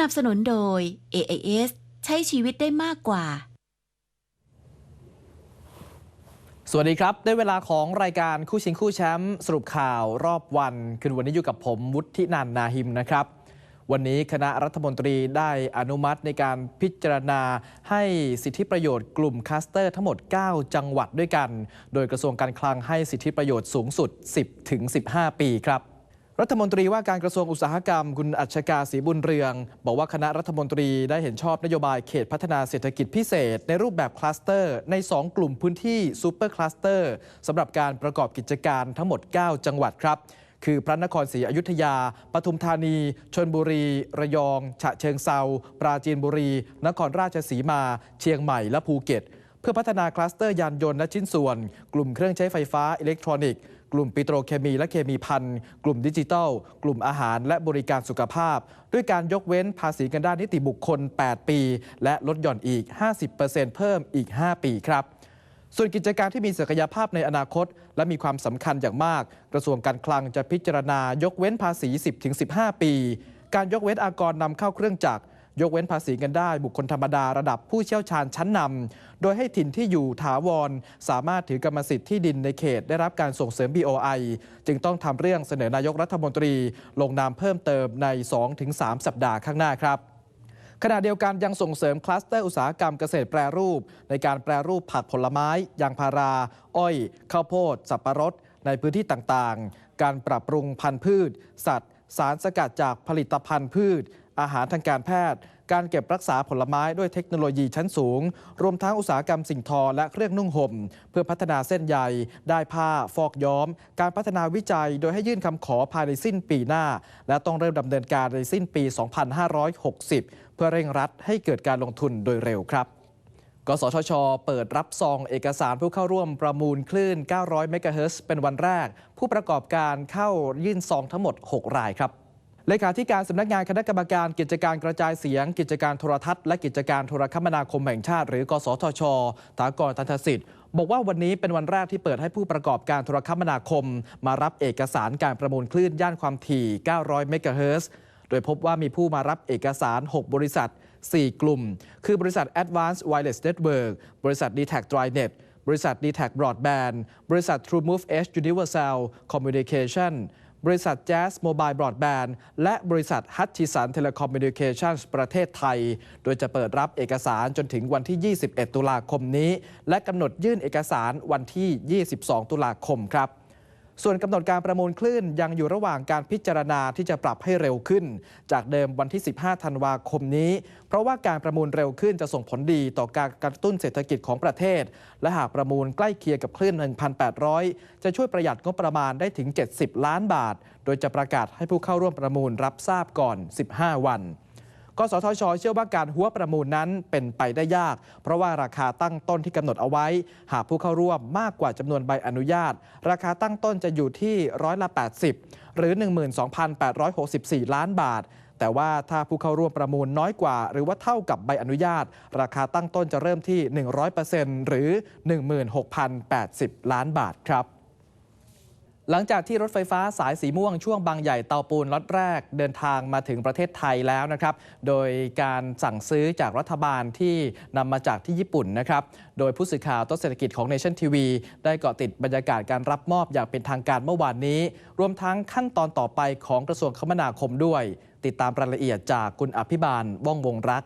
นับสนุนโดย AIS ใช้ชีวิตได้มากกว่า สวัสดีครับ ได้เวลาของรายการคู่ชิงคู่แชมป์สรุปข่าวรอบวันคืนวันนี้อยู่กับผมวุฒินันนาหิมนะครับ วันนี้คณะรัฐมนตรีได้อนุมัติในการพิจารณาให้สิทธิประโยชน์กลุ่มคลัสเตอร์ทั้งหมด 9 จังหวัดด้วยกัน โดยกระทรวงการคลังให้สิทธิประโยชน์สูงสุด 10ถึง15 ปีครับ รัฐมนตรีว่าการกระทรวงอุตสาหกรรม คุณอัชกาศรีบุญเรือง บอกว่าคณะรัฐมนตรีได้เห็นชอบนโยบายเขตพัฒนาเศรษฐกิจพิเศษ ในรูปแบบคลัสเตอร์ ใน 2 กลุ่มพื้นที่ซูเปอร์คลัสเตอร์สำหรับการประกอบกิจการทั้งหมด 9 จังหวัดครับ คือพระนครศรีอยุธยา ปทุมธานี ชนบุรี ระยอง ฉะเชิงเซาปราจีนบุรี นครราชสีมา เชียงใหม่และภูเก็ต เพื่อพัฒนาคลัสเตอร์ยานยนต์และชิ้นส่วน กลุ่มเครื่องใช้ไฟฟ้าอิเล็กทรอนิกส์ กลุ่มปิโตรเคมีและเคมีพันกลุ่มดิจิทัล กลุ่มอาหารและบริการสุขภาพ ด้วยการยกเว้นภาษีกันด้านนิติบุคคล 8 ปี และลดหย่อนอีก 50%เพิ่มอีก 5 ปีครับส่วนกิจการที่มีศักยภาพในอนาคต และมีความสำคัญอย่างมาก กระทรวงการคลังจะพิจารณายกเว้นภาษี 10-15 ปี การยกเว้นอากรนำเข้าเครื่องจักร ยกเว้นภาษีกันได้บุคคลธรรมดาระดับผู้เชี่ยวชาญชั้นนำโดยให้ถิ่นที่อยู่ถาวร สามารถถือกรรมสิทธิ์ที่ดินในเขตได้รับการส่งเสริม BOI จึงต้องทำเรื่องเสนอนายกรัฐมนตรี ลงนามเพิ่มเติมใน 2-3 สัปดาห์ข้างหน้าครับขณะเดียวกันยังส่งเสริมคลัสเตอร์อุตสาหกรรมเกษตรแปรรูป ในการแปรรูปผักผลไม้ยางพารา อ้อย ข้าวโพด สับปะรด ในพื้นที่ต่างๆ การปรับปรุงพันธุ์พืช สัตว์ สารสกัดจากผลิตภัณฑ์พืช อาหารทางการแพทย์ การเก็บรักษาผลไม้ด้วยเทคโนโลยีชั้นสูง รวมทั้งอุตสาหกรรมสิ่งทอและเครื่องนุ่งห่ม เพื่อพัฒนาเส้นใยได้ผ้าฟอกย้อม การพัฒนาวิจัยโดยให้ยื่นคำขอภายในสิ้นปีหน้า และต้องเริ่มดำเนินการในสิ้นปี 2560 เพื่อเร่งรัดให้เกิดการลงทุนโดยเร็วครับ กสทช เปิดรับซองเอกสารผู้เข้าร่วมประมูลคลื่น 900 เมกะเฮิรตซ์เป็นวันแรก ผู้ประกอบการเข้ายื่นซองทั้งหมด 6 รายครับเลขาธิการสำนักงานคณะกรรมการกิจการกระจายเสียง กิจการโทรทัศน์และกิจการโทรคมนาคมแห่งชาติ หรือกสทชถากรตันทสิทธิ์บอกว่าวันนี้เป็นวันแรกที่เปิดให้ผู้ประกอบการโทรคมนาคม มารับเอกสารการประมูลคลื่นย่านความถี่ 900 เมกะเฮิรตซ์โดยพบว่ามีผู้มารับเอกสาร 6 บริษัท 4 กลุ่ม คือบริษัท Advanced Wireless Network บริษัท d t a c Drynet บริษัท d t a c Broadband บริษัท TrueMove Edge Universal Communication บริษัท Jazz Mobile Broadband และบริษัท Hutchison Telecommunications ประเทศไทย โดยจะเปิดรับเอกสารจนถึงวันที่ 21 ตุลาคมนี้ และกำหนดยื่นเอกสารวันที่ 22 ตุลาคมครับ ส่วนกำหนดการประมูลคลื่นยังอยู่ระหว่างการพิจารณาที่จะปรับให้เร็วขึ้น จากเดิมวันที่ 15 ธันวาคมนี้ เพราะว่าการประมูลเร็วขึ้นจะส่งผลดีต่อการกระตุ้นเศรษฐกิจของประเทศ และหากประมูลใกล้เคียงกับคลื่น 1,800 จะช่วยประหยัดงบประมาณได้ถึง 70 ล้านบาท โดยจะประกาศให้ผู้เข้าร่วมประมูลรับทราบก่อน 15 วัน กสทช เชื่อว่าการหัวประมูลนั้นเป็นไปได้ยาก เพราะว่าราคาตั้งต้นที่กำหนดเอาไว้ หากผู้เข้าร่วมมากกว่าจำนวนใบอนุญาต ราคาตั้งต้นจะอยู่ที่ร้อยละ 80 หรือ 12,864 ล้านบาทแต่ว่าถ้าผู้เข้าร่วมประมูลน้อยกว่า หรือว่าเท่ากับใบอนุญาต ราคาตั้งต้นจะเริ่มที่ 100%หรือ 16,080 ล้านบาทครับ หลังจากที่รถไฟฟ้าสายสีม่วงช่วงบางใหญ่เตาปูนล็อตแรกเดินทางมาถึงประเทศไทยแล้วนะครับ โดยการสั่งซื้อจากรัฐบาลที่นำมาจากที่ญี่ปุ่นนะครับ โดยผู้สื่อข่าวต้นเศรษฐกิจของ Nation TV ได้เกาะติดบรรยากาศการรับมอบอย่างเป็นทางการเมื่อวานนี้ รวมทั้งขั้นตอนต่อไปของกระทรวงคมนาคมด้วย ติดตามรายละเอียดจากคุณอภิบาลว่องวงรัก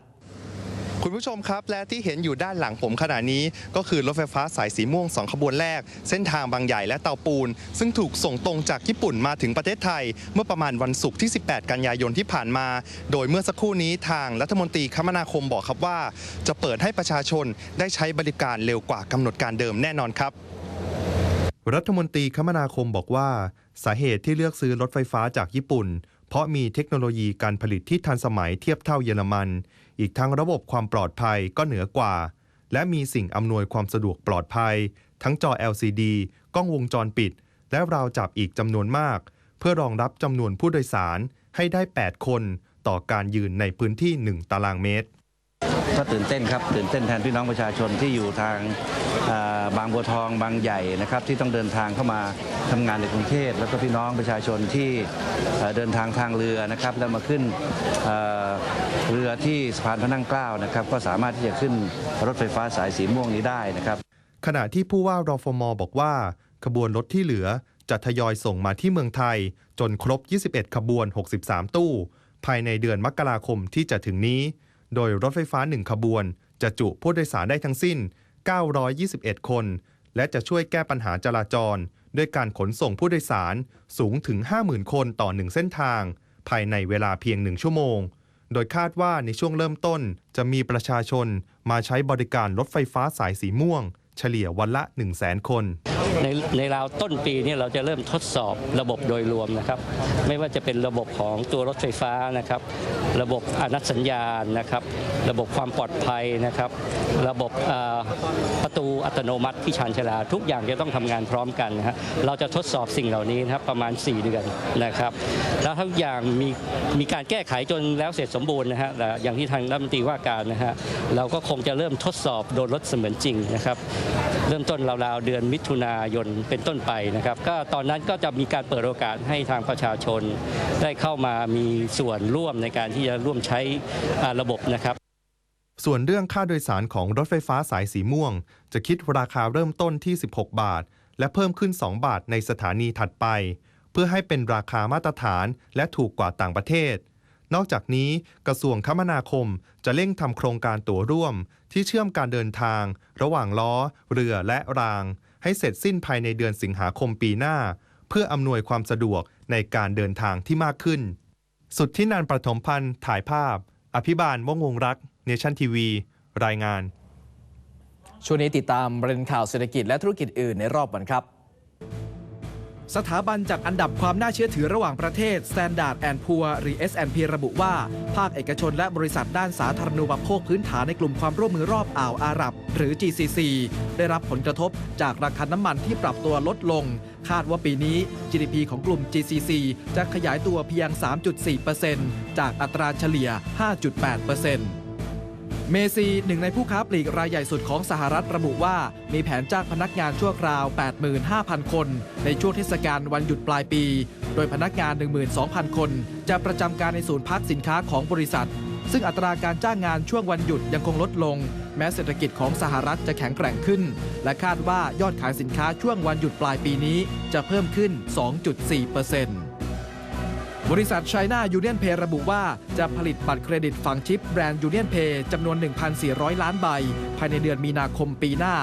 คุณผู้ชมครับ และที่เห็นอยู่ด้านหลังผมขณะนี้ ก็คือรถไฟฟ้าสายสีม่วง 2 ขบวนแรก เส้นทางบางใหญ่และเตาปูน ซึ่งถูกส่งตรงจากญี่ปุ่นมาถึงประเทศไทย เมื่อประมาณวันศุกร์ที่ 18 กันยายนที่ผ่านมา โดยเมื่อสักครู่นี้ทางรัฐมนตรีคมนาคมบอกครับว่า จะเปิดให้ประชาชนได้ใช้บริการเร็วกว่ากำหนดการเดิมแน่นอนครับ รัฐมนตรีคมนาคมบอกว่า สาเหตุที่เลือกซื้อรถไฟฟ้าจากญี่ปุ่น ราะมีเทคโนโลยีการผลิตที่ทันสมัยเทียบเท่าเยอรมัน อีกทั้งระบบความปลอดภัยก็เหนือกว่า และมีสิ่งอำนวยความสะดวกปลอดภัย ทั้งจอ LCD กล้องวงจรปิด และราวจับอีกจำนวนมาก เพื่อรองรับจำนวนผู้โดยสารให้ได้ 8 คนต่อการยืนในพื้นที่ 1 ตารางเมตร ก็ตื่นเต้นครับตื่นเต้นแทนพี่น้องประชาชนที่อยู่ทางบางบัวทองบางใหญ่นะครับที่ต้องเดินทางเข้ามาทำงานในกรุงเทพแล้วก็พี่น้องประชาชนที่เดินทางทางเรือนะครับแล้วมาขึ้นเอ่อเรือที่สะพานพระนั่งเกล้านะครับก็สามารถที่จะขึ้นรถไฟฟ้าสายสีม่วงนี้ได้นะครับขณะที่ผู้ว่ารฟมบอกว่า ขบวนรถที่เหลือจะทยอยส่งมาที่เมืองไทย จนครบ 21 ขบวน 63 ตู้ ภายในเดือนมกราคมที่จะถึงนี้ โดยรถไฟฟ้า 1 ขบวน จะจุผู้โดยสารได้ทั้งสิ้น 921 คน และจะช่วยแก้ปัญหาจราจร ด้วยการขนส่งผู้โดยสารสูงถึง 50,000 คนต่อ 1 เส้นทาง ภายในเวลาเพียง 1 ชั่วโมง โดยคาดว่าในช่วงเริ่มต้นจะมีประชาชนมาใช้บริการรถไฟฟ้าสายสีม่วง เฉลี่ยวันละ 1 0 0 0 0แสนคน ในในราวต้นปีนี้เราจะเริ่มทดสอบระบบโดยรวมนะครับ ไม่ว่าจะเป็นระบบของตัวรถไฟฟ้านะครับ ระบบอนัตสัญญาณนะครับ ระบบความปลอดภัยนะครับ ระบบประตูอัตโนมัติที่ชานชลา ทุกอย่างจะต้องทำงานพร้อมกันนะฮะเราจะทดสอบสิ่งเหล่านี้นะครับประมาณ 4 เดือนนะครับ แล้วทุกอย่างมีมีการแก้ไขจนแล้วเสร็จสมบูรณ์นะฮะอย่างที่ทางรัฐมนตรีว่าการนะฮะเราก็คงจะเริ่มทดสอบโดนรถเสมือนจริงนะครับ เริ่มต้นราวๆเดือนมิถุนายนเป็นต้นไปนะครับก็ตอนนั้นก็จะมีการเปิดโอกาสให้ทางประชาชน ได้เข้ามามีส่วนร่วมในการที่จะร่วมใช้ระบบนะครับส่วนเรื่องค่าโดยสารของรถไฟฟ้าสายสีม่วง จะคิดราคาเริ่มต้นที่ 16 บาท และเพิ่มขึ้น 2 บาทในสถานีถัดไป เพื่อให้เป็นราคามาตรฐานและถูกกว่าต่างประเทศ นอกจากนี้กระทรวงคมนาคมจะเร่งทำโครงการตั๋วร่วม ที่เชื่อมการเดินทาง ระหว่างล้อ เรือและราง ให้เสร็จสิ้นภายในเดือนสิงหาคมปีหน้า เพื่ออำนวยความสะดวกในการเดินทางที่มากขึ้น สุดที่นันประถมพันธ์ถ่ายภาพ อภิบาลวงวงรักเนชั่นทีวี รายงาน ช่วงนี้ติดตามประเด็นข่าวเศรษฐกิจและธุรกิจอื่นในรอบวันครับ สถาบันจัดอันดับความน่าเชื่อถือระหว่างประเทศ Standard Poor หรือ S&P ระบุว่า ภาคเอกชนและบริษัทด้านสาธารณูปโภคพื้นฐานในกลุ่มความร่วมมือรอบอ่าวอาหรับ หรือ GCC ได้รับผลกระทบจากราคาน้ำมันที่ปรับตัวลดลง คาดว่าปีนี้ GDP ของกลุ่ม GCC จะขยายตัวเพียง 3.4%จากอัตราเฉลี่ย 5.8% เมซีหนึ่งในผู้ค้าปลีกรายใหญ่สุดของสหรัฐระบุว่ามีแผนจ้างพนักงานชั่วคราว 85,000 คน ในช่วงเทศกาลวันหยุดปลายปี โดยพนักงาน 12,000 คน จะประจำการในศูนย์พักสินค้าของบริษัท ซึ่งอัตราการจ้างงานช่วงวันหยุดยังคงลดลง แม้เศรษฐกิจของสหรัฐจะแข็งแกร่งขึ้น และคาดว่ายอดขายสินค้าช่วงวันหยุดปลายปีนี้จะเพิ่มขึ้น 2.4% บริษัท China Union Pay ระบุว่าจะผลิตบัตรเครดิตฝังชิปแบรนด์ Union Pay จำนวน 1,400 ล้านใบ ภายในเดือนมีนาคมปีหน้า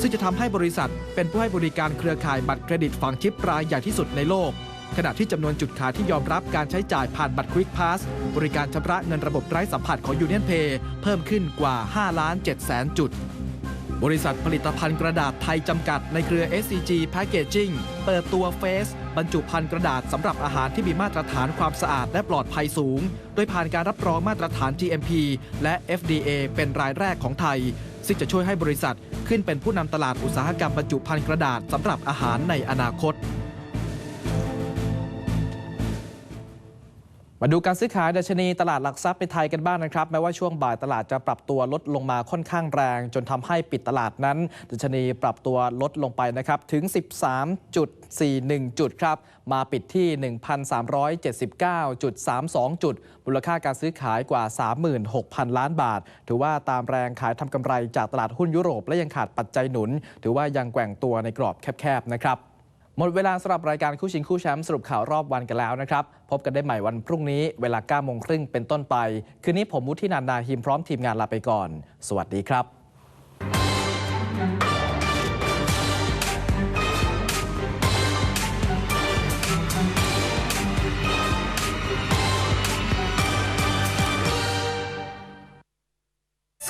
ซึ่งจะทำให้บริษัทเป็นผู้ให้บริการเครือข่ายบัตรเครดิตฝังชิปรายใหญ่ที่สุดในโลก ขณะที่จำนวนจุดขายที่ยอมรับการใช้จ่ายผ่านบัตร Quick Pass บริการชำระเงินระบบไร้สัมผัสของ Union Pay เพิ่มขึ้นกว่า 5 ล้าน7แสนจุด บริษัทผลิตภัณฑ์กระดาษไทยจำกัดในเครือ SCG Packaging เปิดตัวเฟสบรรจุภัณฑ์กระดาษสำหรับอาหารที่มีมาตรฐานความสะอาดและปลอดภัยสูง โดยผ่านการรับรองมาตรฐาน GMP และ FDA เป็นรายแรกของไทย ซึ่งจะช่วยให้บริษัทขึ้นเป็นผู้นำตลาดอุตสาหกรรมบรรจุภัณฑ์กระดาษสำหรับอาหารในอนาคต มาดูการซื้อขายดัชนีตลาดหลักทรัพย์ในไทยกันบ้างนะครับ แม้ว่าช่วงบ่ายตลาดจะปรับตัวลดลงมาค่อนข้างแรง จนทำให้ปิดตลาดนั้น ดัชนีปรับตัวลดลงไปนะครับ ถึง 13.41 จุดครับ มาปิดที่ 1,379.32 จุด มูลค่าการซื้อขายกว่า 36,000 ล้านบาท ถือว่าตามแรงขายทำกำไรจากตลาดหุ้นยุโรป และยังขาดปัจจัยหนุน ถือว่ายังแกว่งตัวในกรอบแคบๆนะครับ หมดเวลาสำหรับรายการคู่ชิงคู่แชมป์สรุปข่าวรอบวันกันแล้วนะครับ พบกันได้ใหม่วันพรุ่งนี้เวลา9โมงครึ่งเป็นต้นไป คืนนี้ผมมุทินันนาหิมพร้อมทีมงานลาไปก่อน สวัสดีครับ